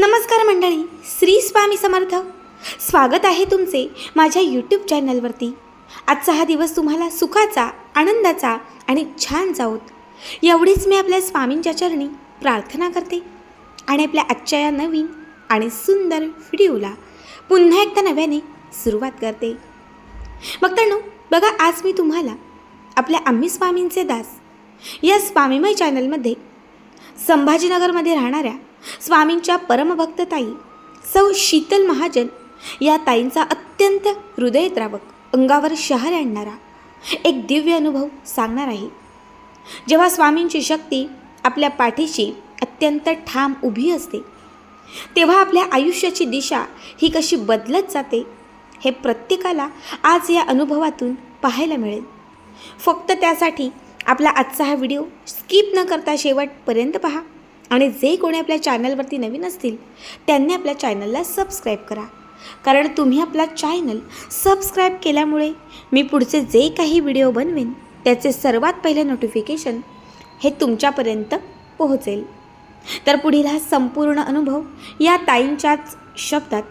नमस्कार मंडळी श्री स्वामी समर्थ. स्वागत आहे तुमचे माझ्या यूट्यूब चॅनलवरती आजचा हा दिवस तुम्हाला सुखाचा आनंदाचा आणि छान जाऊत एवढीच मी आपल्या स्वामींच्या चरणी प्रार्थना करते आणि आपल्या आजच्या या नवीन आणि सुंदर व्हिडिओला पुन्हा एकदा नव्याने सुरुवात करते. बघतानो बघा आज मी तुम्हाला आपल्या आम्ही स्वामींचे दास या स्वामीमय चॅनलमध्ये संभाजीनगरमध्ये राहणाऱ्या स्वामींच्या परमभक्त ताई सौ शीतल महाजन या ताईंचा अत्यंत हृदयद्रावक अंगावर शहर आणणारा एक दिव्य अनुभव सांगणार आहे. जेव्हा स्वामींची शक्ती आपल्या पाठीशी अत्यंत ठाम उभी असते तेव्हा आपल्या आयुष्याची दिशा ही कशी बदलत जाते हे प्रत्येकाला आज या अनुभवातून पाहायला मिळेल. फक्त त्यासाठी आपला आजचा हा व्हिडिओ स्किप न करता शेवटपर्यंत पहा. आणि जे कोणी आपल्या चॅनलवरती नवीन असतील त्यांनी आपल्या चॅनलला सबस्क्राईब करा. कारण तुम्ही आपला चॅनल सबस्क्राईब केल्यामुळे मी पुढचे जे काही व्हिडिओ बनवेन त्याचे सर्वात पहिले नोटिफिकेशन हे तुमच्यापर्यंत पोहोचेल. तर पुढील हा संपूर्ण अनुभव या ताईंच्याच शब्दात.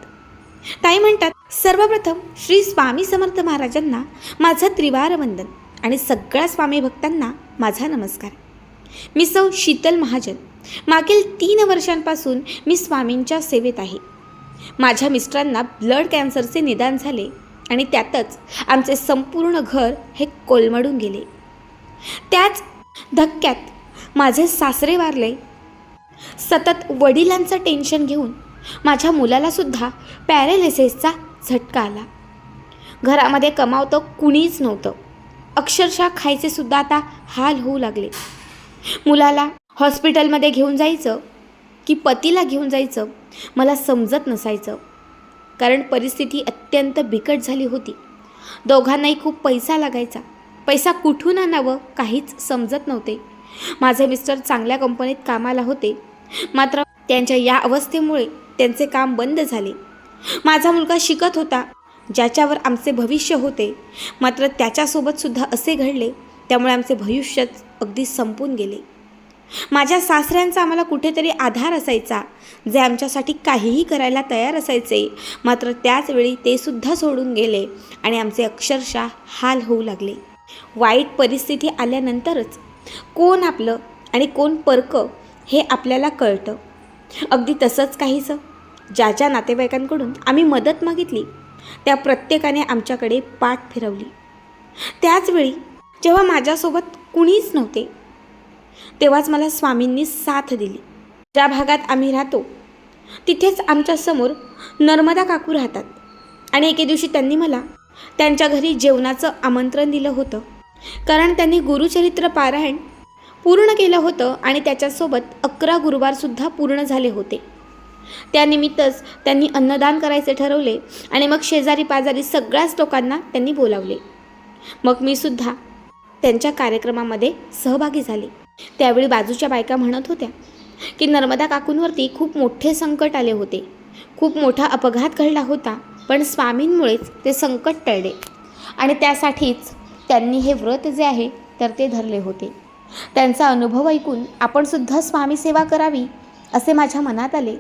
ताई म्हणतात सर्वप्रथम श्री स्वामी समर्थ महाराजांना माझं त्रिवार वंदन आणि सगळ्या स्वामी भक्तांना माझा नमस्कार. मी सौ शीतल महाजन मागील तीन वर्षांपासून मी स्वामींच्या सेवेत आहे. माझ्या मिस्टरांना ब्लड कॅन्सरचे निदान झाले आणि त्यातच आमचे संपूर्ण घर हे कोलमडून गेले. त्याच धक्क्यात माझे सासरे वारले. सतत वडिलांचं टेन्शन घेऊन माझ्या मुलालासुद्धा पॅरेलिसिसचा झटका आला. घरामध्ये कमावतं कुणीच नव्हतं. अक्षरशः खायचे सुद्धा आता हाल होऊ लागले. मुलाला हॉस्पिटलमध्ये घेऊन जायचं की पतीला घेऊन जायचं मला समजत नसायचं. कारण परिस्थिती अत्यंत बिकट झाली होती. दोघांनाही खूप पैसा लागायचा. पैसा कुठून आणावं काहीच समजत नव्हते. माझे मिस्टर चांगल्या कंपनीत कामाला होते. मात्र त्यांच्या या अवस्थेमुळे त्यांचे काम बंद झाले. माझा मुलगा शिकत होता ज्याच्यावर आमचे भविष्य होते. मात्र त्याच्यासोबतसुद्धा असे घडले त्यामुळे आमचे भविष्यच अगदी संपून गेले. माझ्या सासऱ्यांचा आम्हाला कुठेतरी आधार असायचा जे आमच्यासाठी काहीही करायला तयार असायचे. मात्र त्याचवेळी ते सुद्धा सोडून गेले आणि आमचे अक्षरशः हाल होऊ लागले. वाईट परिस्थिती आल्यानंतरच कोण आपलं आणि कोण परकं हे आपल्याला कळतं. अगदी तसंच काहीचं ज्या ज्या नातेवाईकांकडून आम्ही मदत मागितली त्या प्रत्येकाने आमच्याकडे पाठ फिरवली. त्याचवेळी जेव्हा माझ्यासोबत कुणीच नव्हते तेव्हाच मला स्वामींनी साथ दिली. ज्या भागात आम्ही राहतो तिथेच आमच्यासमोर नर्मदा काकू राहतात. आणि एके दिवशी त्यांनी मला त्यांच्या घरी जेवणाचं आमंत्रण दिलं होतं. कारण त्यांनी गुरुचरित्र पारायण पूर्ण केलं होतं आणि त्याच्यासोबत अकरा गुरुवारसुद्धा पूर्ण झाले होते. त्यानिमित्तच त्यांनी अन्नदान करायचे ठरवले आणि मग शेजारी पाजारी सगळ्याच लोकांना त्यांनी बोलावले. मग मी सुद्धा त्यांच्या कार्यक्रमामध्ये सहभागी झाले. त्यावेळी बाजूच्या बायका म्हणत होत्या की नर्मदा काकूंवरती खूप मोठे संकट आले होते. खूप मोठा अपघात घडला होता पण स्वामींमुळेच ते संकट टळले. आणि त्यासाठीच त्यांनी हे व्रत जे आहे तर ते धरले होते. त्यांचा अनुभव ऐकून आपण सुद्धा स्वामी सेवा करावी असे माझ्या मनात आले.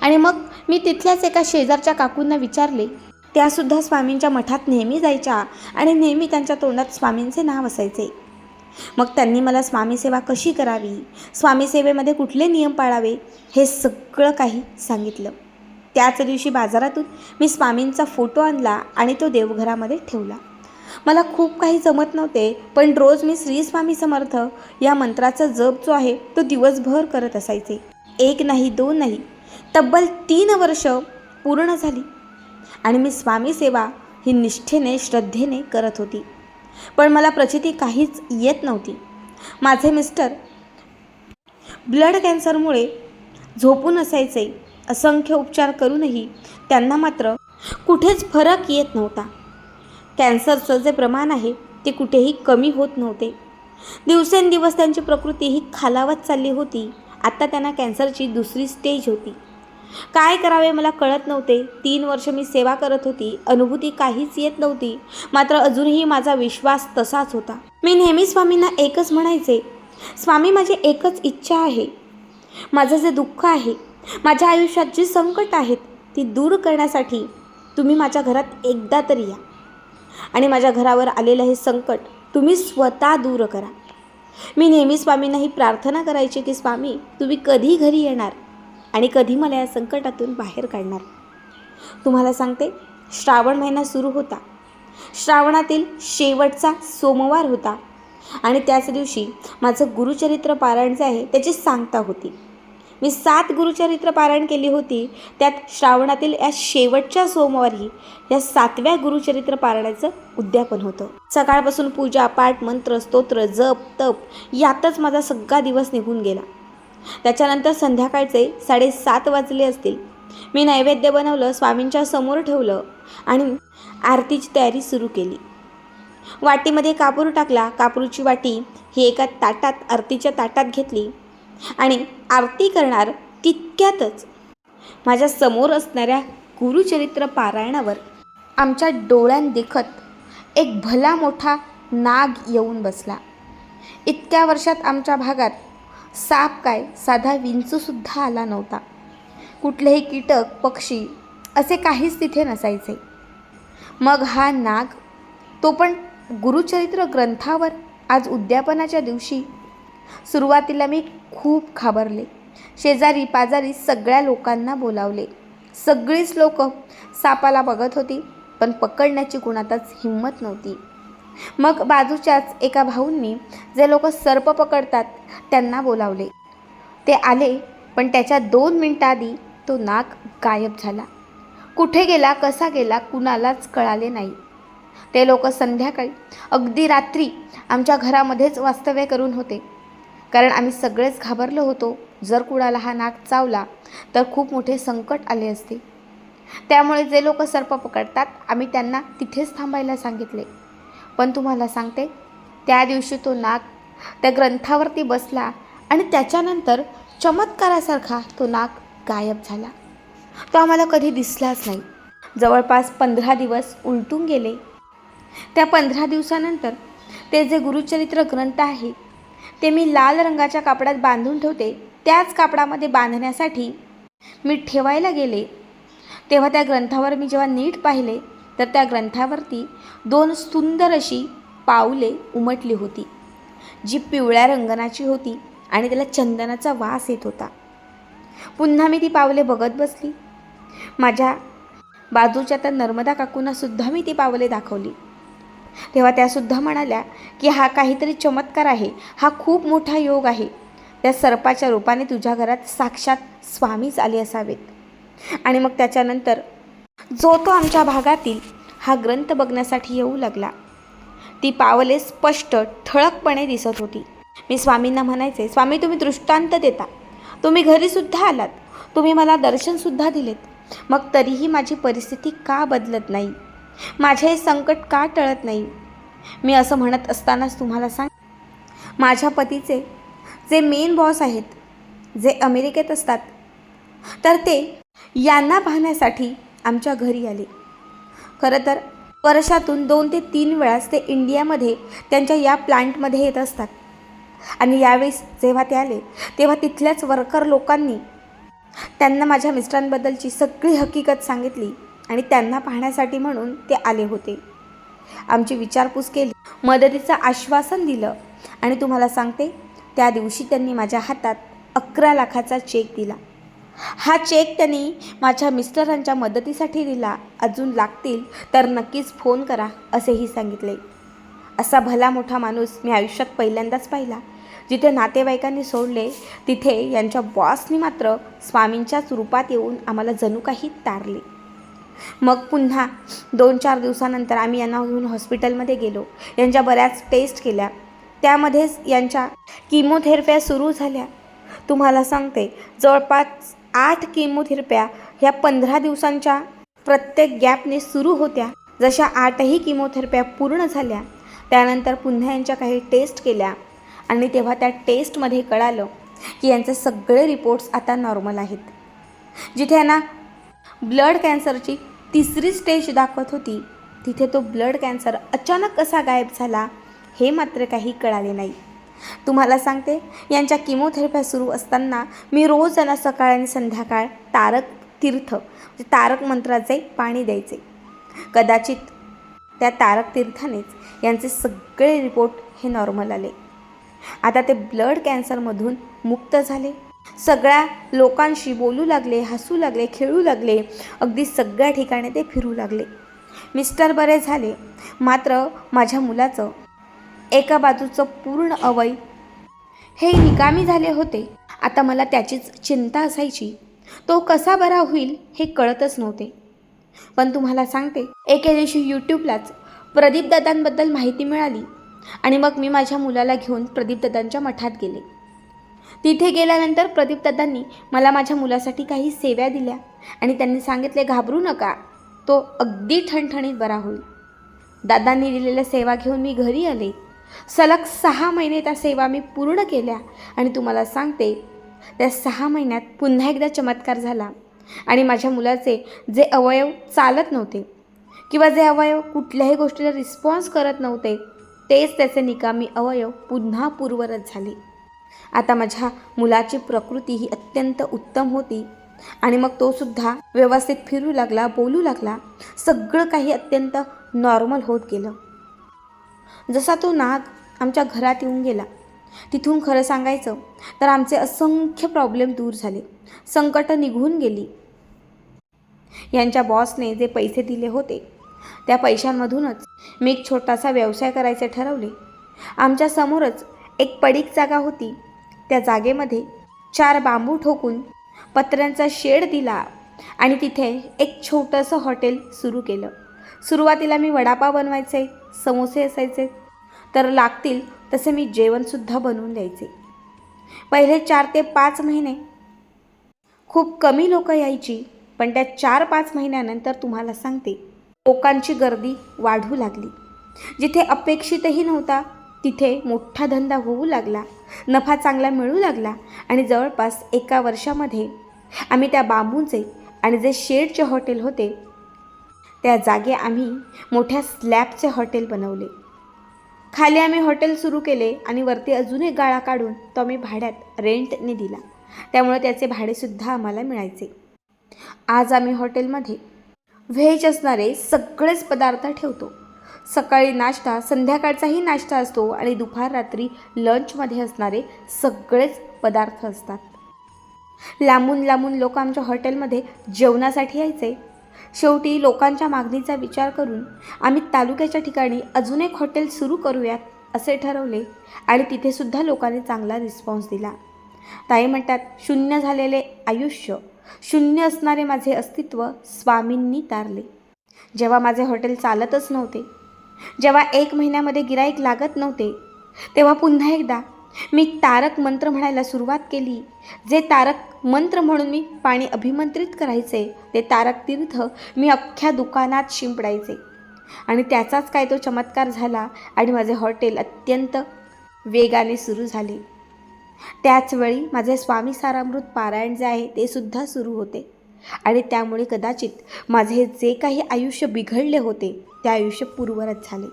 आणि मग मी तिथल्याच एका शेजारच्या काकूंना विचारले त्यासुद्धा स्वामींच्या मठात नेहमी जायच्या आणि नेहमी त्यांच्या तोंडात स्वामींचे नाव असायचे. मग त्यांनी मला स्वामीसेवा कशी करावी? स्वामीसेवेमध्ये कुठले नियम पाळावे? हे सगळं काही सांगितलं. त्याच दिवशी बाजारातून मी स्वामींचा फोटो आणला आणि तो देवघरामध्ये ठेवला. मला खूप काही जमत नव्हते पण रोज मी श्री स्वामी समर्थ या मंत्राचा जप जो आहे तो दिवसभर करत असायचे. एक नाही दोन नाही तब्बल तीन वर्ष पूर्ण झाली. आणि मी स्वामी सेवा ही निष्ठेने श्रद्धेने करत होती. पण मला प्रचिती काहीच येत नव्हती. माझे मिस्टर ब्लड कॅन्सरमुळे झोपून असायचे. असंख्य उपचार करूनही त्यांना मात्र कुठेच फरक येत नव्हता. कॅन्सरचं जे प्रमाण आहे ते कुठेही कमी होत नव्हते. दिवसेंदिवस त्यांची प्रकृती ही खालावत चालली होती. आता त्यांना कॅन्सरची दुसरी स्टेज होती. काय करावे मला कळत नव्हते. तीन वर्ष मी सेवा करत होती. अनुभूती काहीच येत नव्हती. मात्र अजूनही माझा विश्वास तसाच होता. मी नेहमी स्वामींना एकच म्हणायचे स्वामी माझी एकच इच्छा आहे. माझं जे दुःख आहे माझ्या आयुष्यात जी संकट आहेत ती दूर करण्यासाठी तुम्ही माझ्या घरात एकदा तरी या. आणि माझ्या घरावर आलेलं हे संकट तुम्ही स्वतः दूर करा. मी नेहमी स्वामींना ही प्रार्थना करायची की स्वामी तुम्ही कधी घरी येणार? आणि कधी मला या संकटातून बाहेर काढणार? तुम्हाला सांगते श्रावण महिना सुरू होता. श्रावणातील शेवटचा सोमवार होता आणि त्याच दिवशी माझं गुरुचरित्र पारायण जे आहे त्याची सांगता होती. मी सात गुरुचरित्र पारायण केली होती. त्यात श्रावणातील या शेवटच्या सोमवारी या सातव्या गुरुचरित्र पारायणाचं उद्यापन होतं. सकाळपासून पूजा पाठ मंत्र स्तोत्र जप तप यातच माझा सगळा दिवस निघून गेला. त्याच्यानंतर संध्याकाळचे साडेसात वाजले असतील. मी नैवेद्य बनवलं स्वामींच्या समोर ठेवलं आणि आरतीची तयारी सुरू केली. वाटीमध्ये कापूर टाकला. कापूरची वाटी ही एका ताटात आरतीच्या ताटात घेतली आणि आरती करणार तितक्यातच माझ्यासमोर असणाऱ्या गुरुचरित्र पारायणावर आमच्या डोळ्यांदेखत एक भला मोठा नाग येऊन बसला. इतक्या वर्षात आमच्या भागात साप काय? साधा विंचूसुद्धा आला नव्हता. कुठलेही कीटक पक्षी असे काहीच तिथे नसायचे. मग हा नाग तो पण गुरुचरित्र ग्रंथावर आज उद्यापनाच्या दिवशी? सुरुवातीला मी खूप घाबरले. शेजारी पाजारी सगळ्या लोकांना बोलावले. सगळीच लोक सापाला बघत होती पण पकडण्याची कुणातच हिंमत नव्हती. मग बाजूच्याच एका भाऊंनी जे लोक सर्प पकडतात त्यांना बोलावले. ते आले पण त्याच्या दोन मिनटाआधी तो नाग गायब झाला. कुठे गेला कसा गेला कुणालाच कळाले नाही. ते लोक संध्याकाळी अगदी रात्री आमच्या घरामध्येच वास्तव्य करून होते. कारण आम्ही सगळेच घाबरलो होतो. जर कुणाला हा नाग चावला तर खूप मोठे संकट आले असते. त्यामुळे जे लोक सर्प पकडतात आम्ही त्यांना तिथेच थांबायला सांगितले. पण तुम्हाला सांगते त्या दिवशी तो नाग त्या ग्रंथावरती बसला आणि त्याच्यानंतर चमत्कारासारखा तो नाग गायब झाला. तो आम्हाला कधी दिसलाच नाही. जवळपास पंधरा दिवस उलटून गेले. त्या पंधरा दिवसानंतर ते जे गुरुचरित्र ग्रंथ आहे ते मी लाल रंगाच्या कापडात बांधून ठेवते त्याच कापडामध्ये बांधण्यासाठी मी ठेवायला गेले. तेव्हा त्या ग्रंथावर मी जेव्हा नीट पाहिले तर त्या ग्रंथावरती दोन सुंदर अशी पावले उमटली होती जी पिवळ्या रंगनाची होती आणि त्याला चंदनाचा वास येत होता. पुन्हा मी ती पावले बघत बसली. माझ्या बाजूच्या त्या नर्मदा काकूंना सुद्धा मी ती पावले दाखवली. तेव्हा त्यासुद्धा म्हणाल्या की हा काहीतरी चमत्कार आहे. हा खूप मोठा योग आहे. त्या सर्पाच्या रूपाने तुझ्या घरात साक्षात स्वामीच आले असावेत. आणि मग त्याच्यानंतर जो तो आमच्या भागातील हा ग्रंथ बघण्यासाठी येऊ लागला. ती पावले स्पष्ट ठळकपणे दिसत होती. मी स्वामींना म्हणायचे स्वामी तुम्ही दृष्टांत देता. तुम्ही घरीसुद्धा आलात. तुम्ही मला दर्शनसुद्धा दिलेत. मग तरीही माझी परिस्थिती का बदलत नाही? माझे हे संकट का टळत नाही? मी असं म्हणत असतानाच तुम्हाला सांग माझ्या पतीचे जे मेन बॉस आहेत जे अमेरिकेत असतात तर ते यांना पाहण्यासाठी आमच्या घरी आले. खरं तर वर्षातून दोन ते तीन वेळाच ते इंडियामध्ये त्यांच्या या प्लांटमध्ये येत असतात. आणि यावेळेस जेव्हा ते आले तेव्हा तिथल्याच वर्कर लोकांनी त्यांना माझ्या मिस्टरांबद्दलची सगळी हकीकत सांगितली आणि त्यांना पाहण्यासाठी म्हणून ते आले होते. आमची विचारपूस केली मदतीचं आश्वासन दिलं आणि तुम्हाला सांगते त्या दिवशी त्यांनी माझ्या हातात अकरा लाखाचा चेक दिला. हा चेक त्यांनी माझ्या मिस्टरांच्या मदतीसाठी दिला. अजून लागतील तर नक्कीच फोन करा असेही सांगितले. असा भला मोठा माणूस मी आयुष्यात पहिल्यांदाच पाहिला. जिथे नातेवाईकांनी सोडले तिथे यांच्या बॉसनी मात्र स्वामींच्याच रूपात येऊन आम्हाला जणू काही तारले. मग पुन्हा दोन चार दिवसानंतर आम्ही यांना घेऊन हॉस्पिटलमध्ये गेलो. यांच्या बऱ्याच टेस्ट केल्या. त्यामध्येच यांच्या किमोथेरप्या सुरू झाल्या. तुम्हाला सांगते जवळपास आठ किमोथेरप्या ह्या पंधरा दिवसांच्या प्रत्येक गॅपने सुरू होत्या. जशा आठही किमोथेरप्या पूर्ण झाल्या त्यानंतर पुन्हा यांच्या काही टेस्ट केल्या आणि तेव्हा त्या टेस्टमध्ये कळालं की यांचे सगळे रिपोर्ट्स आता नॉर्मल आहेत. जिथे यांना ब्लड कॅन्सरची तिसरी स्टेज दाखवत होती तिथे तो ब्लड कॅन्सर अचानक कसा गायब झाला हे मात्र काही कळाले नाही. तुम्हाला सांगते यांच्या किमोथेरप्या सुरू असताना मी रोज यांना सकाळ आणि संध्याकाळ तारक तीर्थ म्हणजे तारक मंत्राचे पाणी द्यायचे. कदाचित त्या तारक तीर्थानेच यांचे सगळे रिपोर्ट हे नॉर्मल आले. आता ते ब्लड कॅन्सरमधून मुक्त झाले. सगळ्या लोकांशी बोलू लागले हसू लागले खेळू लागले अगदी सगळ्या ठिकाणी ते फिरू लागले. मिस्टर बरे झाले मात्र माझ्या मुलाचं एका बाजूचं पूर्ण अवय. हे निकामी झाले होते. आता मला त्याचीच चिंता असायची. तो कसा बरा होईल हे कळतच नव्हते. पण तुम्हाला सांगते एके दिवशी यूट्यूबलाच प्रदीपदादांबद्दल माहिती मिळाली आणि मग मी माझ्या मुलाला घेऊन प्रदीपदादांच्या मठात गेले. तिथे गेल्यानंतर प्रदीपदादांनी मला माझ्या मुलासाठी काही सेवा दिल्या आणि त्यांनी सांगितले घाबरू नका तो अगदी ठणठणीत बरा होईल. दादांनी दिलेल्या सेवा घेऊन मी घरी आले. सलग सहा महिने त्या सेवा मी पूर्ण केल्या आणि तुम्हाला सांगते त्या सहा महिन्यात पुन्हा एकदा चमत्कार झाला आणि माझ्या मुलाचे जे अवयव चालत नव्हते किंवा जे अवयव कुठल्याही गोष्टीला रिस्पॉन्स करत नव्हते तेच त्याचे निकामी अवयव पुन्हा पूर्वरत झाले. आता माझ्या मुलाची प्रकृती ही अत्यंत उत्तम होती आणि मग तो सुद्धा व्यवस्थित फिरू लागला बोलू लागला सगळं काही अत्यंत नॉर्मल होत गेलं. जसा तो नाग आमच्या घरात येऊन गेला. तिथून खरं सांगायचं तर आमचे असंख्य प्रॉब्लेम दूर झाले. संकटं निघून गेली. यांच्या बॉसने जे पैसे दिले होते त्या पैशांमधूनच मी एक छोटासा व्यवसाय करायचे ठरवले. आमच्या समोरच एक पडीक जागा होती. त्या जागेमध्ये चार बांबू ठोकून पत्र्यांचा शेड दिला आणि तिथे एक छोटंसं हॉटेल सुरू केलं. सुरुवातीला मी वडापाव बनवायचे समोसे असायचे. तर लागतील तसे मी जेवणसुद्धा बनवून द्यायचे. पहिले चार ते पाच महिने. खूप कमी लोक यायची पण त्या चार पाच महिन्यानंतर तुम्हाला सांगते लोकांची गर्दी वाढू लागली. जिथे अपेक्षितही नव्हता तिथे मोठा धंदा होऊ लागला नफा चांगला मिळू लागला आणि जवळपास एका वर्षामध्ये आम्ही त्या बांबूंचे आणि जे शेडचे हॉटेल होते त्या जागे आम्ही मोठ्या स्लॅबचे हॉटेल बनवले. खाली आम्ही हॉटेल सुरू केले आणि वरती अजून एक गाळा काढून तो आम्ही भाड्यात रेंटने दिला. त्यामुळे त्याचे भाडेसुद्धा आम्हाला मिळायचे. आज आम्ही हॉटेलमध्ये व्हेज असणारे सगळेच पदार्थ ठेवतो. सकाळी नाश्ता संध्याकाळचाही नाश्ता असतो आणि दुपार रात्री लंचमध्ये असणारे सगळेच पदार्थ असतात. लांबून लांबून लोक आमच्या हॉटेलमध्ये जेवणासाठी यायचे. शेवटी लोकांच्या मागणीचा विचार करून आम्ही तालुक्याच्या ठिकाणी अजून एक हॉटेल सुरू करूयात असे ठरवले आणि तिथेसुद्धा लोकांनी चांगला रिस्पॉन्स दिला. ताई म्हणतात शून्य झालेले आयुष्य शून्य असणारे माझे अस्तित्व स्वामींनी तारले. जेव्हा माझे हॉटेल चालतच नव्हते जेव्हा एक महिन्यामध्ये गिराईक लागत नव्हते तेव्हा पुन्हा एकदा मी तारक मंत्र म्हणायला सुरुवात केली. जे तारक मंत्र म्हणून मी पाणी अभिमंत्रित करायचे ते तारक तीर्थ मी अख्ख्या दुकानात शिंपडायचे. आणि त्याचाच काय तो चमत्कार झाला आणि माझे हॉटेल अत्यंत वेगाने सुरू झाले. त्याचवेळी माझे स्वामी सारामृत पारायण जे आहे ते सुद्धा सुरू होते. आणि त्यामुळे कदाचित माझे जे काही आयुष्य बिघडले होते ते आयुष्य पूर्वरच झाले.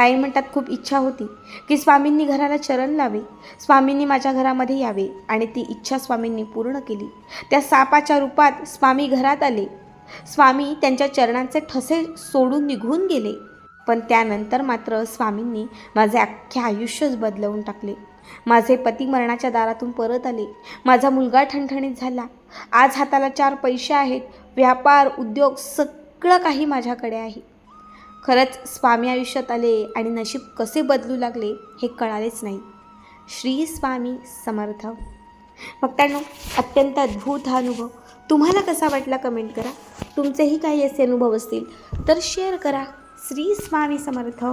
ताई म्हणतात खूप इच्छा होती की स्वामींनी घराला चरण लावे. स्वामींनी माझ्या घरामध्ये यावे आणि ती इच्छा स्वामींनी पूर्ण केली. त्या सापाच्या रूपात स्वामी घरात आले. स्वामी त्यांच्या चरणांचे ठसे सोडून निघून गेले. पण त्यानंतर मात्र स्वामींनी माझे अख्खे आयुष्यच बदलवून टाकले. माझे पती मरणाच्या दारातून परत आले. माझा मुलगा ठणठणीत झाला. आज हाताला चार पैसे आहेत. व्यापार उद्योग सगळं काही माझ्याकडे आहे. खरंच स्वामी आयुष्यात आले आणि नशीब कसे बदलू लागले हे कळालेच नाही. श्री स्वामी समर्थ. भक्तांनो अत्यंत अद्भुत हा अनुभव. तुम्हाला कसा वाटला कमेंट करा. तुमचेही काही असे अनुभव असतील तर शेअर करा. श्री स्वामी समर्थ.